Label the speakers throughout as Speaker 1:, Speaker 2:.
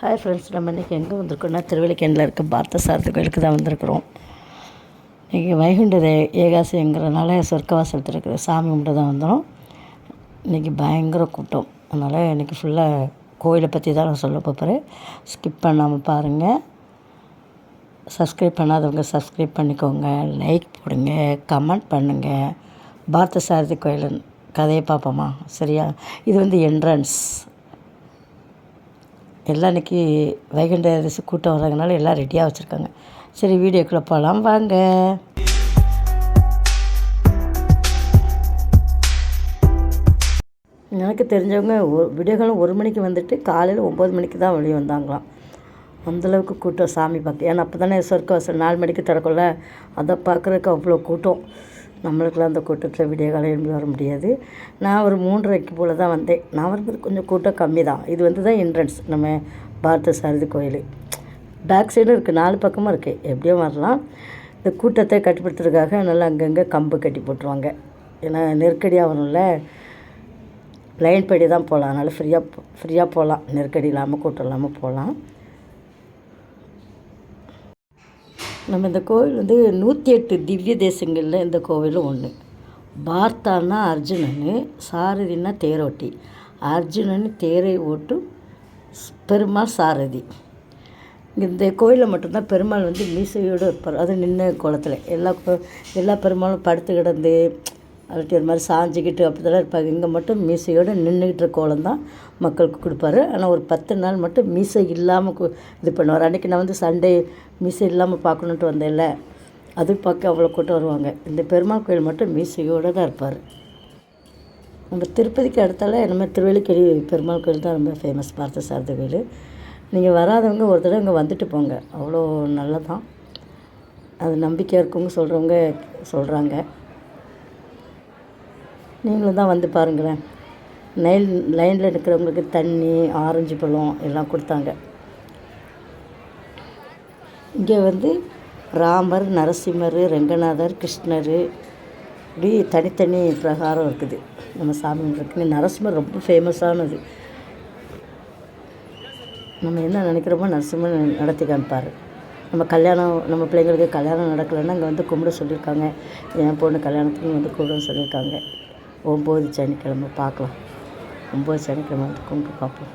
Speaker 1: Hi friends நம்ம இன்றைக்கி எங்கே வந்திருக்கோம்னா திருவள்ளிக்கேணியில் இருக்க பார்த்த சாரதி கோயிலுக்கு தான் வந்திருக்கிறோம். இன்றைக்கி வைகுண்ட ஏகாசிங்கிறனால சொர்க்கவாசல் இருக்கிற சாமி கும்பிட்டு தான் வந்தோம். இன்றைக்கி பயங்கர கூட்டம். அதனால் இன்றைக்கி ஃபுல்லாக கோயிலை பற்றி தான் நான் சொல்ல போகிறேன் ஸ்கிப் பண்ணாமல் பாருங்கள் சப்ஸ்கிரைப் பண்ணாதவங்க சப்ஸ்கிரைப் பண்ணிக்கோங்க. லைக் போடுங்க கமெண்ட் பண்ணுங்கள் பார்த்த சாரதி கோயில் கதையை பார்ப்போமா? சரியா? இது வந்து என்ட்ரன்ஸ் எல்லாம் இன்றைக்கி வைகுண்ட ஏகாதசி கூட்டம் வர்றதுனால எல்லாம் ரெடியாக வச்சுருக்காங்க. சரி வீடியோக்குள்ளே போகலாம் வாங்க. எனக்கு தெரிஞ்சவங்க ஒரு விடியகாலம் ஒரு மணிக்கு வந்துட்டு காலையில் ஒம்பது மணிக்கு தான் வெளியே வந்தாங்களாம். அந்தளவுக்கு கூட்டம் சாமி பார்க்க ஏன்னா அப்போ தானே சொர்க்கவாசல் நாலு மணிக்கு திறக்கல அதை பார்க்குறதுக்கு அவ்வளோ கூட்டம். நம்மளுக்கெல்லாம் அந்த கூட்டத்தில் விடிய காலையில் எழும்பி வர முடியாது. நான் ஒரு மூன்றரைக்கு போல் தான் வந்தேன். நான் வரும்போது கொஞ்சம் கூட்டம் கம்மி தான். இது வந்து தான் என்ட்ரன்ஸ் நம்ம பார்த்த சாரதி கோயில். பேக் சைடும் இருக்குது நாலு பக்கமும் இருக்குது எப்படியும் வரலாம். இந்த கூட்டத்தை கட்டுப்படுத்துறதுக்காக நல்லா அங்கங்கே கம்பு கட்டி போட்டுருவாங்க. ஏன்னா நெருக்கடியாக வரும்ல. லைன் படி தான் போகலாம். அதனால் ஃப்ரீயாக ஃப்ரீயாக போகலாம். நெருக்கடி இல்லாமல் கூட்டம் இல்லாமல் போகலாம். நம்ம இந்த கோவில் வந்து நூற்றி எட்டு திவ்ய தேசங்களில் இந்த கோவிலும் ஒன்று பார்த்தான்னா அர்ஜுனன் சாரதின்னா தேரோட்டி. அர்ஜுனன் தேரை ஓட்டும் பெருமாள் சாரதி. இந்த கோயிலில் மட்டும்தான் பெருமாள் வந்து மீசையோடு இருப்பார். அது நின்ன குளத்தில் எல்லா கோ- எல்லா பெருமாளும் படுத்து கிடந்து அவர்கிட்ட ஒரு மாதிரி சாஞ்சிக்கிட்டு அப்படி தான் இருப்பாங்க. இங்கே மட்டும் மீசையோடு நின்றுக்கிட்டு கோலம் தான் மக்களுக்கு கொடுப்பாரு. ஆனால் ஒரு பத்து நாள் மட்டும் மீசை இல்லாமல் கு- இது பண்ணுவார். அன்றைக்கி நான் வந்து சண்டே மீசை இல்லாமல் பார்க்கணுன்ட்டு வந்தேன்ல. அது பார்க்க அவ்வளோ கூட்டம் வருவாங்க. இந்த பெருமாள் கோயில் மட்டும் மீசையோடு தான் இருப்பார். நம்ம திருப்பதிக்கு அடுத்தால நம்ம திருவள்ளிக்கேணி பெருமாள் கோயில் தான் ரொம்ப ஃபேமஸ் பார்த்த சாரத கோயில். நீங்கள் வராதவங்க ஒரு தடவை இங்கே வந்துட்டு போங்க. அவ்வளோ நல்லதான் அது நம்பிக்கையாக இருக்கவங்க சொல்கிறவங்க சொல்கிறாங்க நீங்களும் தான் வந்து பாருங்களேன். நைல் லைனில் இருக்கிறவங்களுக்கு தண்ணி ஆரஞ்சு பழம் எல்லாம் கொடுத்தாங்க. இங்கே வந்து ராமர் நரசிம்மர் ரெங்கநாதர் கிருஷ்ணர் இப்படி தனித்தனி பிரகாரம் இருக்குது. நம்ம சாமி இருக்குது நரசிம்மர் ரொம்ப ஃபேமஸானது நம்ம என்ன நினைக்கிறோமோ நரசிம்மர் நடத்தி காமிப்பார். நம்ம கல்யாணம் நம்ம பிள்ளைங்களுக்கு கல்யாணம் நடக்கலைன்னா இங்கே வந்து கும்பிட சொல்லியிருக்காங்க. என் பொண்ணு கல்யாணத்துக்கு வந்து கும்பிட சொல்லியிருக்காங்க. ஒம்பது சனிக்கிழமை பார்க்கலாம். ஒம்பது சனிக்கிழமை வந்து கும்பிட்டு பார்ப்போம்.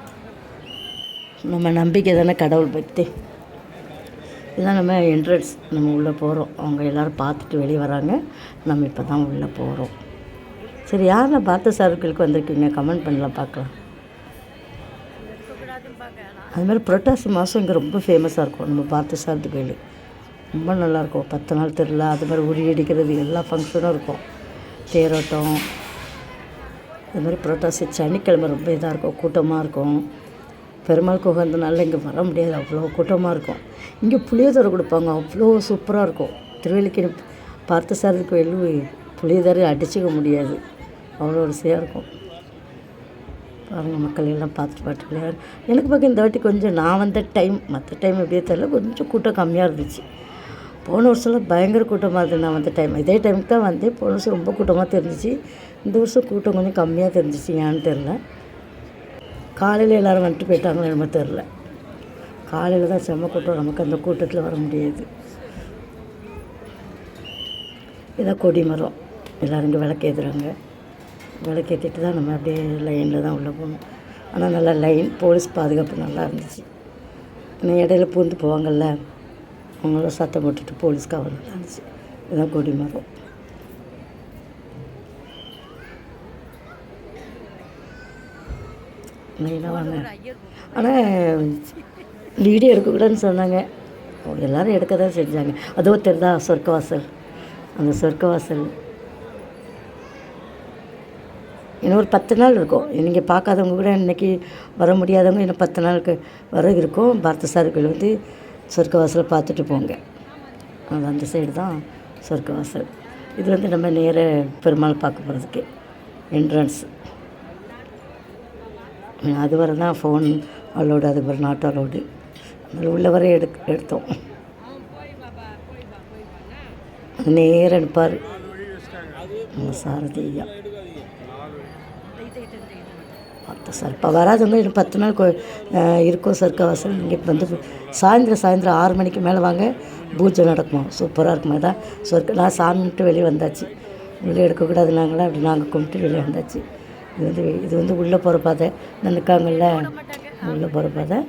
Speaker 1: நம்ம நம்பிக்கை தானே கடவுள் பக்தி. இதுதான் நம்ம என்ட்ரன்ஸ் நம்ம உள்ளே போகிறோம் அவங்க எல்லோரும் பார்த்துட்டு வெளியே வராங்க. நம்ம இப்போ தான் உள்ளே போகிறோம் சரி யார் நான் பார்த்த சர்க்கிளுக்கு வந்திருக்கீங்க? கமெண்ட் பண்ணலாம் பார்க்கலாம். அது மாதிரி புரட்டாசி மாதம் இங்கே ரொம்ப ஃபேமஸாக இருக்கும். நம்ம பார்த்த சார்ந்து கோயில். ரொம்ப நல்லாயிருக்கும் பத்து நாள் திருவிழா அது மாதிரி உரி அடிக்கிறது எல்லா ஃபங்க்ஷனும் இருக்கும். தேரோட்டம் அது மாதிரி புரட்டாசி சனிக்கிழமை ரொம்ப இதாக இருக்கும் கூட்டமாக இருக்கும். பெருமாள் உகந்த இங்கே வர முடியாது அவ்வளோ கூட்டமாக இருக்கும். இங்கே புளியோதரை கொடுப்பாங்க அவ்வளோ சூப்பராக இருக்கும். திருவல்லிக்கேணி பார்த்த சாரதி கோயில் புளியோதரை அடிச்சுக்க முடியாது. அவ்வளோ ருசியாக இருக்கும். பாருங்கள் மக்கள் எல்லாம் பார்த்துட்டு பார்த்து விளையாடு. எனக்கு பார்க்க இந்த வாட்டி கொஞ்சம் நான் வந்த டைம் மற்ற டைம் எப்படியே தெரியல கொஞ்சம் கூட்டம் கம்மியாக இருந்துச்சு. போன வருஷம்லாம் பயங்கர கூட்டமாக இருந்தது நான் வந்த டைம் இதே டைமுக்கு தான் வந்தேன். போன வருஷம் ரொம்ப கூட்டமாக தெரிஞ்சிச்சு. இந்த வருஷம் கூட்டம் கொஞ்சம் கம்மியாக தெரிஞ்சிச்சு. ஏன்னு தெரில காலையில் எல்லோரும் வந்துட்டு போயிட்டாங்களோ என்னமோ தெரில காலையில் தான் செம்ம கூட்டம். நமக்கு அந்த கூட்டத்தில் வர முடியாது. இதான் கொடி மரம். எல்லோரும் இங்கே விளக்கேற்றுறாங்க விளக்கேற்றிட்டு தான் நம்ம அப்படியே லைனில் தான் உள்ளே போகணும். ஆனால் நல்லா லைன் போலீஸ் பாதுகாப்பு நல்லா இருந்துச்சு. இன்னும் இடையில பூந்து போவாங்கல்ல. அவங்களாம் சத்தம் போட்டுட்டு போலீஸ் காவல் இதான் இருந்துச்சு இதுதான் கொடி மரம். வாங்க. ஆனால் வீடியோ எடுக்கக்கூடாதுன்னு சொன்னாங்க. எல்லோரும் எடுக்க தான் செஞ்சாங்க. அதோ தெரிதா சொர்க்கவாசல். அந்த சொர்க்கவாசல். இன்னும் ஒரு பத்து நாள் இருக்கும். நீங்கள் பார்க்காதவங்க கூட இன்றைக்கி வர முடியாதவங்க இன்னும் பத்து நாளுக்கு வர இருக்கும். பார்த்த சார்கள் வந்து சொர்க்கவாசலை பார்த்துட்டு போங்க. அது அந்த சைடு தான் சொர்க்கவாசல். இது வந்து நம்ம நேர பெருமாள் பார்க்க போகிறதுக்கு என்ட்ரன்ஸ் அது வரை தான் ஃபோன் அலோடு அது வர நாட் அலோடு அதில் உள்ள வரை எடு எடுத்தோம். நேரம் எடுப்பார் சாரதியா சாரதி ஐயா. பார்த்த சார். இப்போ வராதவங்க இன்னும் பத்து நாள் கோ இருக்கும் சொர்க்க வாசல் இங்கே வந்து சாயந்தரம் சாயந்தரம் ஆறு மணிக்கு மேலே வாங்க. பூஜை நடக்கும் சூப்பராக இருக்குமா தான் சொர்க்க நான் சாமிட்டு வெளியே வந்தாச்சு. வெளியே எடுக்கக்கூடாதுனாங்களா அப்படி நாங்கள் கும்பிட்டு வெளியே வந்தாச்சு. இது வந்து இது வந்து உள்ளே போகிற பாதை. நினைக்காங்கல்ல உள்ளே போகிற பாதை.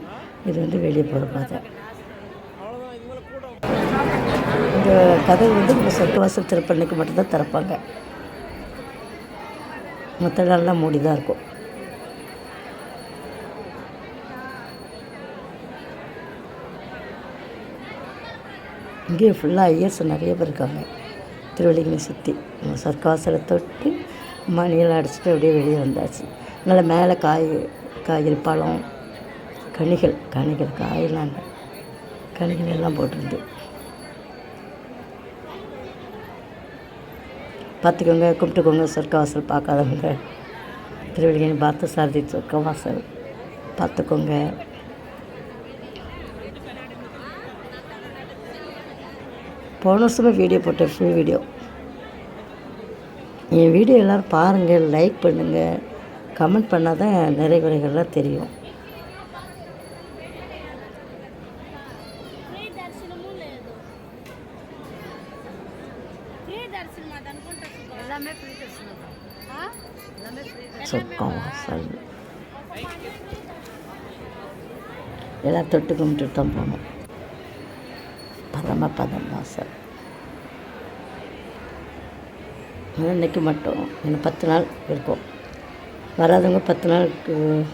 Speaker 1: இது வந்து வெளியே போகிற பாதை. இந்த கதை வந்து இந்த சொர்க்கவாசல் திருப்பண்ணிக்கு மட்டும்தான் திறப்பாங்க. மற்ற நாள்லாம் மூடி தான் இருக்கும். இங்கேயும் ஃபுல்லாக ஐயர்ஸ் நிறைய பேர் இருக்காங்க. திருவள்ளிங்களை சுற்றி சர்க்காசலை தொட்டு மணியெல்லாம் அடிச்சுட்டு அப்படியே வெளியே வந்தாச்சு. நல்லா மேலே காய் காய்கறி பழம் கனிகள் கனிகள் காயெல்லாம் இல்லை. கனிகள் எல்லாம் போட்டிருந்து. பார்த்துக்கோங்க கும்பிட்டுக்கோங்க சொர்க்கவாசல் பார்க்காதவங்க. திருவள்ளிக்கணி பார்த்து சாரதி சொர்க்கவாசல் பார்த்துக்கோங்க. போன வருஷமே வீடியோ போட்டேன் ஃபுல் வீடியோ. என் வீடியோ எல்லோரும் பாருங்கள் லைக் பண்ணுங்கள் கமெண்ட் பண்ணால் தான் நிறைகுறைகள்லாம் தெரியும்
Speaker 2: சொர்க்கம் எல்லாம்
Speaker 1: தொட்டு கும்பிட்டு தான். போகணும். பதம் வாசல் ஆனால் மட்டும் எனக்கு பத்து நாள் இருக்கும். வராதவங்க பத்து நாளுக்கு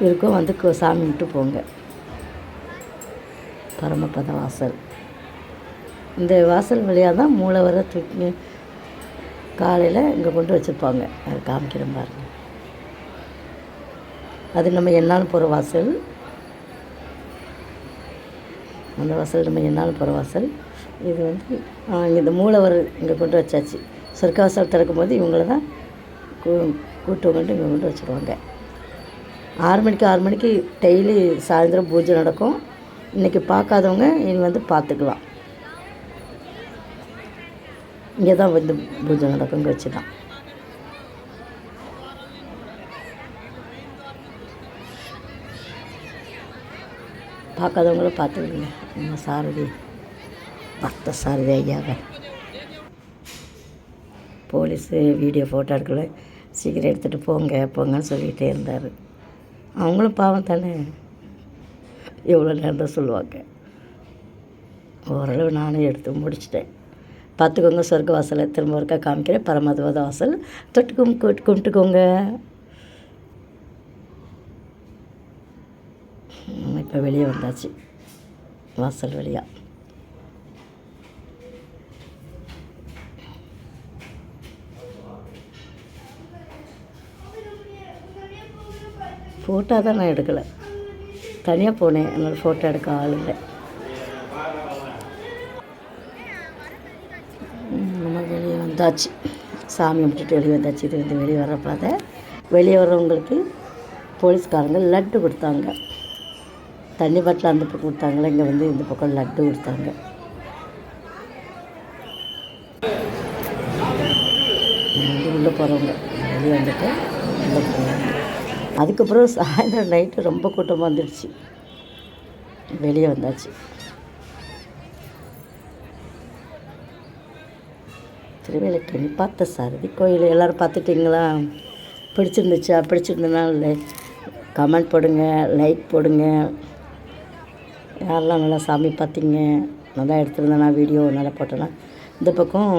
Speaker 1: இருக்கும் வந்து கு- சாமி கும்பிட்டு போங்க. பரமபத வாசல். இந்த வாசல் வழியாக தான் மூளை வர தூக்கி காலையில் இங்கே கொண்டு வச்சுருப்பாங்க. அது காமிக்கிற பாருங்க. அது நம்ம என்னாலும் போகிற வாசல். அந்த வாசல் நம்ம என்னாலும் போகிற வாசல். இது வந்து இந்த மூலவர் இங்கே கொண்டு வச்சாச்சு. சொர்க்க வாசல் திறக்கும்போது இவங்கள தான் கூ கூட்டு கொண்டு இங்கே கொண்டு வச்சுருவாங்க. ஆறு மணிக்கு ஆறு மணிக்கு டெய்லி சாயந்தரம் பூஜை நடக்கும். இன்றைக்கி பார்க்காதவங்க இனி வந்து பார்த்துக்கலாம். இங்கே தான் வந்து பூஜை நடக்கும் இங்கே வச்சு தான் பார்க்காதவங்களும் பார்த்துக்கோங்க. நம்ம சாரதி. பக்த சாரதி போலீஸு வீடியோ ஃபோட்டோ எடுக்கல. சீக்கிரம் எடுத்துகிட்டு போங்க போங்கன்னு சொல்லிகிட்டே இருந்தார். அவங்களும் பாவம் தானே? எவ்வளோ நேரம் தான் சொல்லுவாங்க. ஓரளவு நானும் எடுத்து முடிச்சிட்டேன். பார்த்துக்கோங்க சொர்க்க வாசலை திரும்ப ஒருக்கா காமிக்கிறேன். பரமதுவாத வாசல். தொட்டு கும் கும்பிட்டுக்கோங்க இப்போ வெளியே வந்தாச்சு. வாசல் வழியா. ஃபோட்டோ தான் நான் எடுக்கலை. தனியாக போனேன். அதனால் ஃபோட்டோ எடுக்க ஆள் இல்லை. நம்ம வெளியே வந்தாச்சு. சாமி கும்பிட்டுட்டு வெளியே வந்தாச்சு. இது வந்து வெளியே வர வெளியே வர்றவங்களுக்கு போலீஸ்காரங்க லட்டு கொடுத்தாங்க. தண்ணி பாட்டில் அந்த பக்கம் கொடுத்தாங்களே? இங்கே வந்து இந்த பக்கம் லட்டு கொடுத்தாங்க. உள்ளே போகிறவங்க வெளியே வந்துட்டு உள்ளே போகிறாங்க அதுக்கப்புறம் சாயந்தரம் நைட்டு ரொம்ப கூட்டமாக வந்துடுச்சு வெளியே வந்தாச்சு. திருவேலைக்கணி பார்த்த சாரதி கோயில் எல்லோரும் பார்த்துட்டிங்களா? பிடிச்சிருந்துச்சா? பிடிச்சிருந்தனால கமெண்ட் போடுங்க லைக் போடுங்க. யாரெல்லாம் நல்லா சாமி பார்த்தீங்க? நல்லா எடுத்துருந்தேனா. வீடியோ நல்லா போட்டேன்னா. இந்த பக்கம்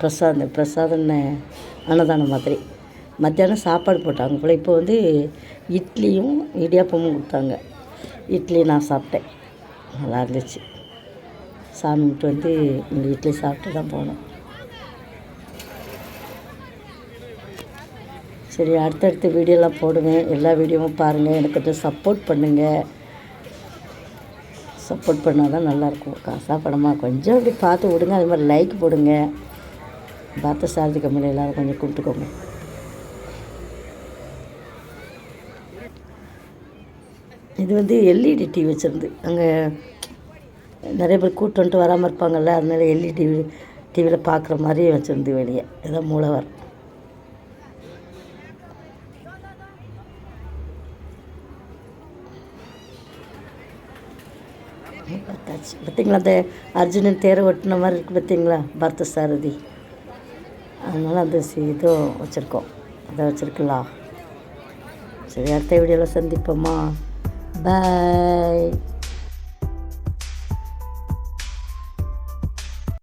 Speaker 1: பிரசாதம் பிரசாதம் அன்னதானம் மாதிரி. மத்தியானம் சாப்பாடு போட்டாங்க போல் இப்போ வந்து இட்லியும் இடியாப்பமும் கொடுத்தாங்க. இட்லி நான் சாப்பிட்டேன். நல்லா இருந்துச்சு. சாமி கும்பிட்டு வந்து இந்த இட்லி சாப்பிட்டு தான் போனோம். சரி அடுத்தடுத்த வீடியோலாம் போடுவேன் எல்லா வீடியோவும் பாருங்கள் எனக்கு கொஞ்சம் சப்போர்ட் பண்ணுங்கள் சப்போர்ட் பண்ணால் தான் நல்லாயிருக்கும் காசாக படமா கொஞ்சம் அப்படி பார்த்து விடுங்க. அது மாதிரி லைக் போடுங்க. பார்த்த சார்ஜி கம்பெனி எல்லோரும் கொஞ்சம் கூப்பிட்டுக்கோங்க. இது வந்து எல்இடி டிவி வச்சுருந்து. அங்கே நிறைய பேர் கூட்டம்ட்டு வராமல் இருப்பாங்கள்ல அதனால எல்இடி டிவியில் பார்க்குற மாதிரியே வச்சுருந்து வெளியே. இதான் மூலவர். பார்த்தாச்சு. பார்த்திங்களா அந்த அர்ஜுனன் தேரை ஒட்டின மாதிரி இருக்குது பார்த்திங்களா பரத சாரதி. அதனால் அந்த இதுவும் வச்சுருக்கோம். அதை வச்சுருக்கலாம். சரி அடுத்த வீடியோவில் சந்திப்போமா? Bye.